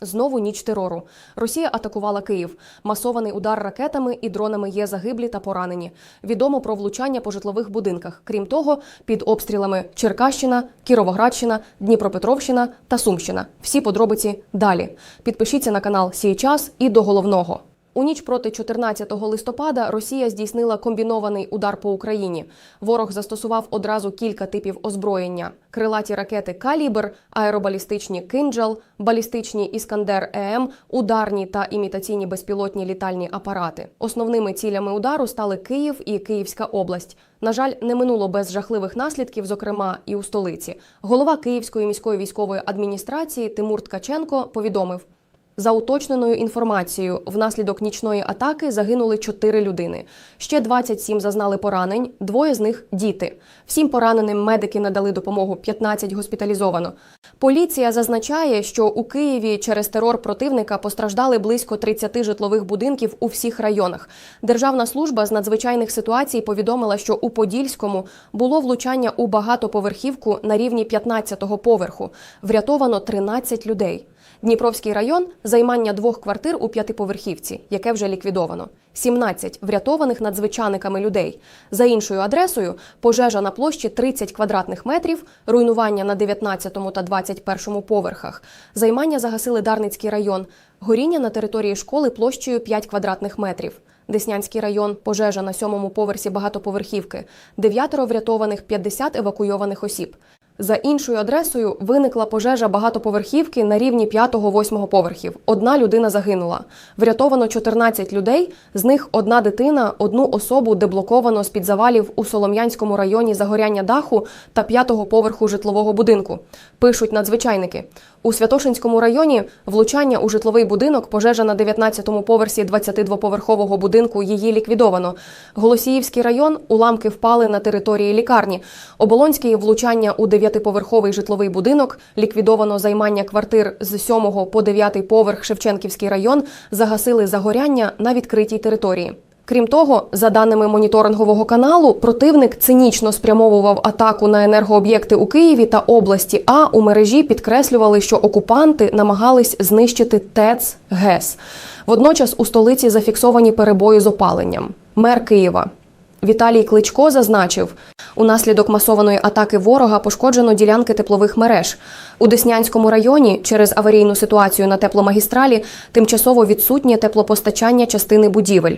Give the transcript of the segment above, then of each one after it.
Знову ніч терору. Росія атакувала Київ. Масований удар ракетами і дронами є загиблі та поранені. Відомо про влучання по житлових будинках. Крім того, під обстрілами Черкащина, Кіровоградщина, Дніпропетровщина та Сумщина. Всі подробиці далі. Підпишіться на канал Сій час і до головного. У ніч проти 14 листопада Росія здійснила комбінований удар по Україні. Ворог застосував одразу кілька типів озброєння: крилаті ракети Калібр, аеробалістичні кинджал, балістичні Іскандер ЕМ, ударні та імітаційні безпілотні літальні апарати. Основними цілями удару стали Київ і Київська область. На жаль, не минуло без жахливих наслідків, зокрема і у столиці. Голова Київської міської військової адміністрації Тимур Ткаченко повідомив. За уточненою інформацією, внаслідок нічної атаки загинули 4 людини. Ще 27 зазнали поранень, двоє з них діти. Всім пораненим медики надали допомогу, 15 госпіталізовано. Поліція зазначає, що у Києві через терор противника постраждали близько 30 житлових будинків у всіх районах. Державна служба з надзвичайних ситуацій повідомила, що у Подільському було влучання у багатоповерхівку на рівні 15-го поверху. Врятовано 13 людей. Дніпровський район займання двох квартир у п'ятиповерхівці, яке вже ліквідовано. 17 врятованих надзвичайниками людей. За іншою адресою пожежа на площі 30 квадратних метрів, руйнування на 19 та 21 поверхах. Займання загасили Дарницький район. Горіння на території школи площею 5 квадратних метрів. Деснянський район, пожежа на сьомому поверсі багатоповерхівки, дев'ятеро врятованих, 50 евакуйованих осіб. За іншою адресою виникла пожежа багатоповерхівки на рівні 5-8 поверхів. Одна людина загинула. Врятовано 14 людей, з них одна дитина, одну особу деблоковано з-під завалів у Солом'янському районі загоряння даху та 5-го поверху житлового будинку. Пишуть надзвичайники. У Святошинському районі влучання у житловий будинок, пожежа на 19-му поверсі 22-поверхового будинку її ліквідовано. Голосіївський район уламки впали на території лікарні. Оболонський влучання у 9-поверховий житловий будинок, ліквідовано займання квартир з 7 по 9 поверх Шевченківський район, загасили загоряння на відкритій території. Крім того, за даними моніторингового каналу, противник цинічно спрямовував атаку на енергооб'єкти у Києві та області. А у мережі підкреслювали, що окупанти намагались знищити ТЕЦ ГЕС. Водночас у столиці зафіксовані перебої з опаленням. Мер Києва Віталій Кличко зазначив, унаслідок масованої атаки ворога пошкоджено ділянки теплових мереж. У Деснянському районі через аварійну ситуацію на тепломагістралі тимчасово відсутнє теплопостачання частини будівель.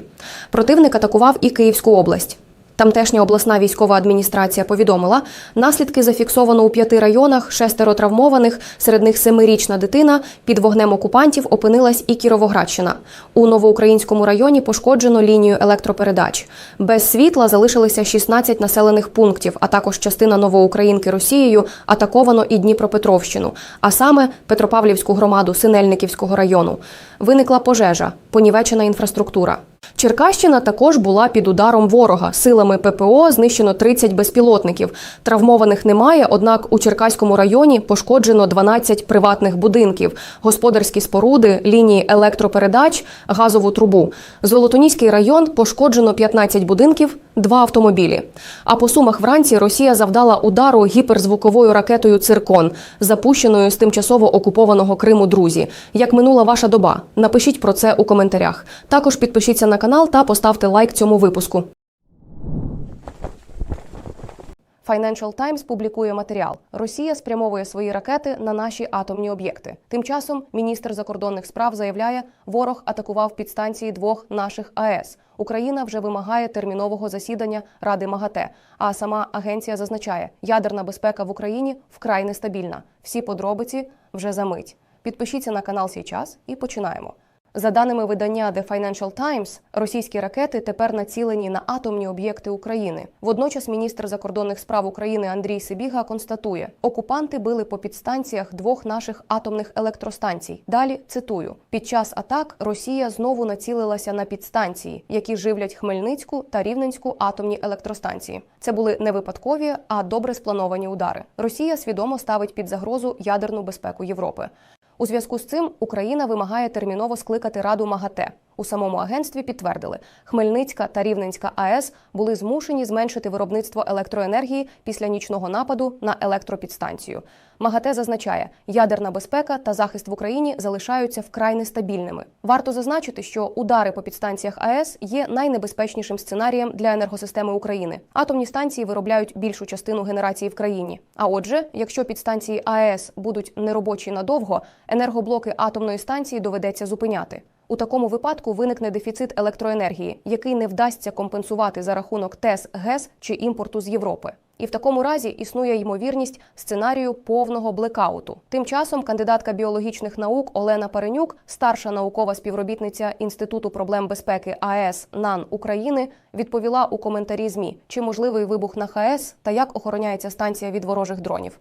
Противник атакував і Київську область. Тамтешня обласна військова адміністрація повідомила, наслідки зафіксовано у п'яти районах, шестеро травмованих, серед них семирічна дитина. Під вогнем окупантів опинилась і Кіровоградщина. У новоукраїнському районі пошкоджено лінію електропередач. Без світла залишилися 16 населених пунктів, а також частина Новоукраїнки Росією атаковано і Дніпропетровщину, а саме Петропавлівську громаду Синельниківського району. Виникла пожежа, понівечена інфраструктура. Черкащина також була під ударом ворога. Силами ППО знищено 30 безпілотників. Травмованих немає, однак у Черкаському районі пошкоджено 12 приватних будинків, господарські споруди, лінії електропередач, газову трубу. Золотоніський район пошкоджено 15 будинків, два автомобілі. А по сумах вранці Росія завдала удару гіперзвуковою ракетою Циркон, запущеною з тимчасово окупованого Криму. Друзі, як минула ваша доба? Напишіть про це у коментарях. Також підпишіться на канал та поставте лайк цьому випуску. Financial Times публікує матеріал. Росія спрямовує свої ракети на наші атомні об'єкти. Тим часом міністр закордонних справ заявляє, ворог атакував підстанції двох наших АЕС. Україна вже вимагає термінового засідання Ради МАГАТЕ. А сама агенція зазначає, ядерна безпека в Україні вкрай нестабільна. Всі подробиці вже за мить. Підпишіться на канал Січас і починаємо. За даними видання The Financial Times, російські ракети тепер націлені на атомні об'єкти України. Водночас міністр закордонних справ України Андрій Сибіга констатує, окупанти били по підстанціях двох наших атомних електростанцій. Далі цитую: під час атак Росія знову націлилася на підстанції, які живлять Хмельницьку та Рівненську атомні електростанції. Це були не випадкові, а добре сплановані удари. Росія свідомо ставить під загрозу ядерну безпеку Європи. У зв'язку з цим Україна вимагає терміново скликати Раду МАГАТЕ. У самому агентстві підтвердили, Хмельницька та Рівненська АЕС були змушені зменшити виробництво електроенергії після нічного нападу на електропідстанцію. МАГАТЕ зазначає, ядерна безпека та захист в Україні залишаються вкрай нестабільними. Варто зазначити, що удари по підстанціях АЕС є найнебезпечнішим сценарієм для енергосистеми України. Атомні станції виробляють більшу частину генерації в країні. А отже, якщо підстанції АЕС будуть неробочі надовго, енергоблоки атомної станції доведеться зупиняти. У такому випадку виникне дефіцит електроенергії, який не вдасться компенсувати за рахунок ТЕС, ГЕС чи імпорту з Європи. І в такому разі існує ймовірність сценарію повного блекауту. Тим часом кандидатка біологічних наук Олена Паренюк, старша наукова співробітниця Інституту проблем безпеки АЕС НАН України, відповіла у коментарі ЗМІ, чи можливий вибух на ХАЕС та як охороняється станція від ворожих дронів.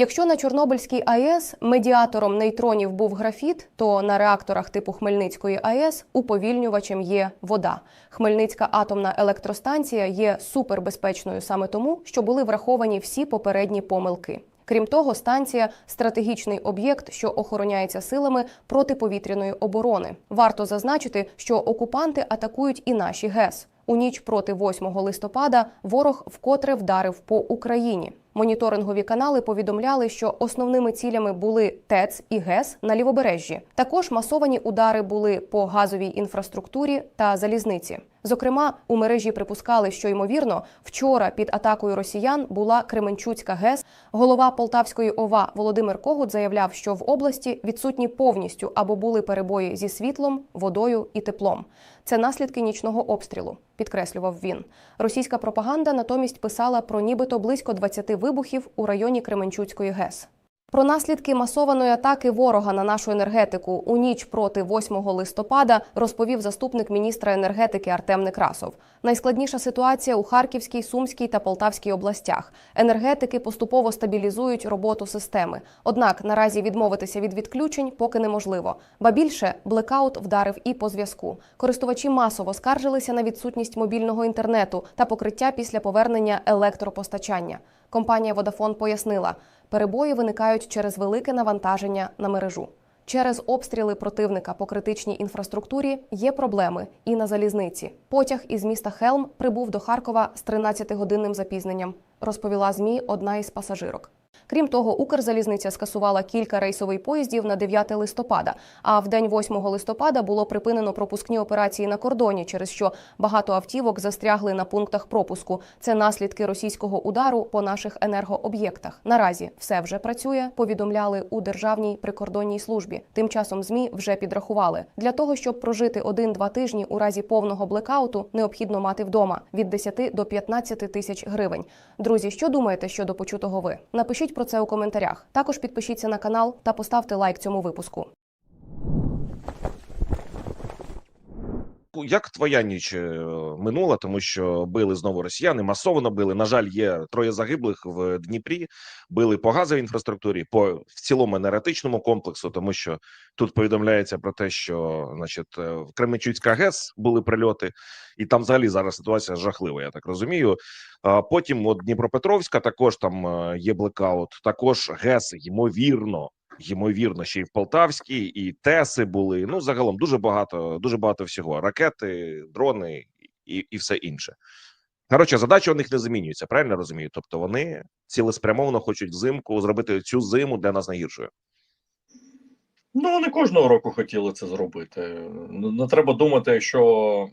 Якщо на Чорнобильській АЕС медіатором нейтронів був графіт, то на реакторах типу Хмельницької АЕС уповільнювачем є вода. Хмельницька атомна електростанція є супербезпечною саме тому, що були враховані всі попередні помилки. Крім того, станція стратегічний об'єкт, що охороняється силами протиповітряної оборони. Варто зазначити, що окупанти атакують і наші ГЕС. У ніч проти 8 листопада ворог вкотре вдарив по Україні. Моніторингові канали повідомляли, що основними цілями були ТЕЦ і ГЕС на лівобережжі. Також масовані удари були по газовій інфраструктурі та залізниці. Зокрема, у мережі припускали, що ймовірно вчора під атакою росіян була Кременчуцька ГЕС. Голова Полтавської ОВА Володимир Когут заявляв, що в області відсутні повністю або були перебої зі світлом, водою і теплом. Це наслідки нічного обстрілу, підкреслював він. Російська пропаганда натомість писала про нібито близько 20 вибухів у районі Кременчуцької ГЕС. Про наслідки масованої атаки ворога на нашу енергетику у ніч проти 8 листопада розповів заступник міністра енергетики Артем Некрасов. Найскладніша ситуація у Харківській, Сумській та Полтавській областях. Енергетики поступово стабілізують роботу системи. Однак наразі відмовитися від відключень поки неможливо. Ба більше блекаут вдарив і по зв'язку. Користувачі масово скаржилися на відсутність мобільного інтернету та покриття після повернення електропостачання. Компанія Vodafone пояснила, перебої виникають через велике навантаження на мережу. Через обстріли противника по критичній інфраструктурі є проблеми і на залізниці. Потяг із міста Хелм прибув до Харкова з 13-годинним запізненням, розповіла ЗМІ одна із пасажирок. Крім того, Укрзалізниця скасувала кілька рейсових поїздів на 9 листопада. А в день 8 листопада було припинено пропускні операції на кордоні, через що багато автівок застрягли на пунктах пропуску. Це наслідки російського удару по наших енергооб'єктах. Наразі все вже працює. Повідомляли у державній прикордонній службі. Тим часом змі вже підрахували для того, щоб прожити один-два тижні у разі повного блекауту, необхідно мати вдома від 10 до 15 тисяч гривень. Друзі, що думаєте щодо почутого ви? Напишіть про це у коментарях. Також підпишіться на канал та поставте лайк цьому випуску. Як твоя ніч е, минула, тому що били знову росіяни, масово били. На жаль, є троє загиблих в Дніпрі. Били по газовій інфраструктурі, по в цілому енергетичному комплексу, тому що тут повідомляється про те, що значить е, в Кременчуцька ГЕС були прильоти, і там взагалі зараз ситуація жахлива. Я так розумію. Потім от Дніпропетровська також там е, є блекаут. Також ГЕС ймовірно ймовірно, ще й в Полтавській, і Теси були. Ну, загалом дуже багато, дуже багато всього: ракети, дрони і, і все інше. Коротше, задача у них не змінюється, правильно розумію? Тобто вони цілеспрямовано хочуть взимку зробити цю зиму для нас найгіршою. Ну, вони кожного року хотіли це зробити. Ну, Не треба думати, що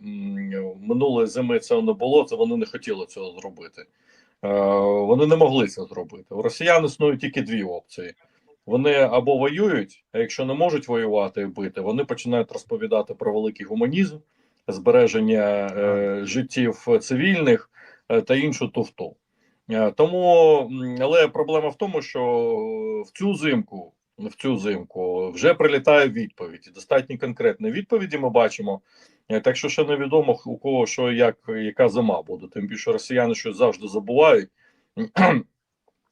минулої зими цього не було, це вони не хотіли цього зробити. Е, Вони не могли це зробити. У росіян існують тільки дві опції. Вони або воюють, а якщо не можуть воювати і бити, вони починають розповідати про великий гуманізм, збереження е, життів цивільних е, та іншу туфту. Е, тому, але проблема в тому, що в цю зимку, в цю зимку вже прилітає відповідь. Достатньо конкретні відповіді ми бачимо. Е, Так що ще невідомо у кого що як яка зима буде. Тим більше росіяни щось завжди забувають.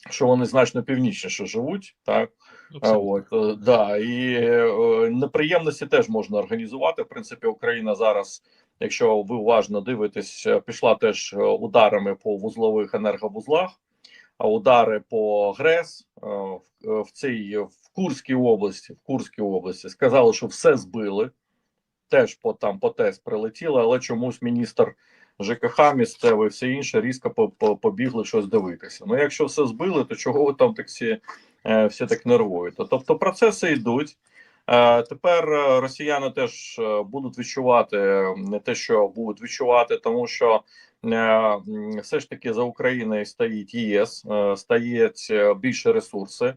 Що вони значно північніше живуть, так а, от е, да і е, неприємності теж можна організувати. В принципі, Україна зараз, якщо ви уважно дивитесь, е, пішла теж е, ударами по вузлових енерговузлах, а удари по ГРЕС е, в, е, в цій в Курській області. В Курській області сказали, що все збили. теж по там по ТЕС прилетіли, але чомусь міністр ЖКХ місцевий, все інше різко по- по- побігли щось дивитися. Ну, якщо все збили, то чого ви там так всі, е, всі так нервуєте? Тобто процеси йдуть. Е, Тепер е, росіяни теж будуть відчувати не те, що будуть відчувати, тому що все ж таки за Україною стоїть ЄС, стоять більше ресурси.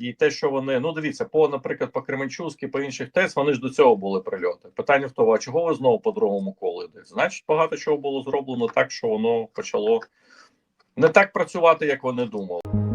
І те, що вони ну дивіться, по наприклад, по Кременчуській, по інших ТЕС, вони ж до цього були прильоти. Питання в тому, а чого ви знову по другому колу йдете? Значить, багато чого було зроблено так, що воно почало не так працювати, як вони думали.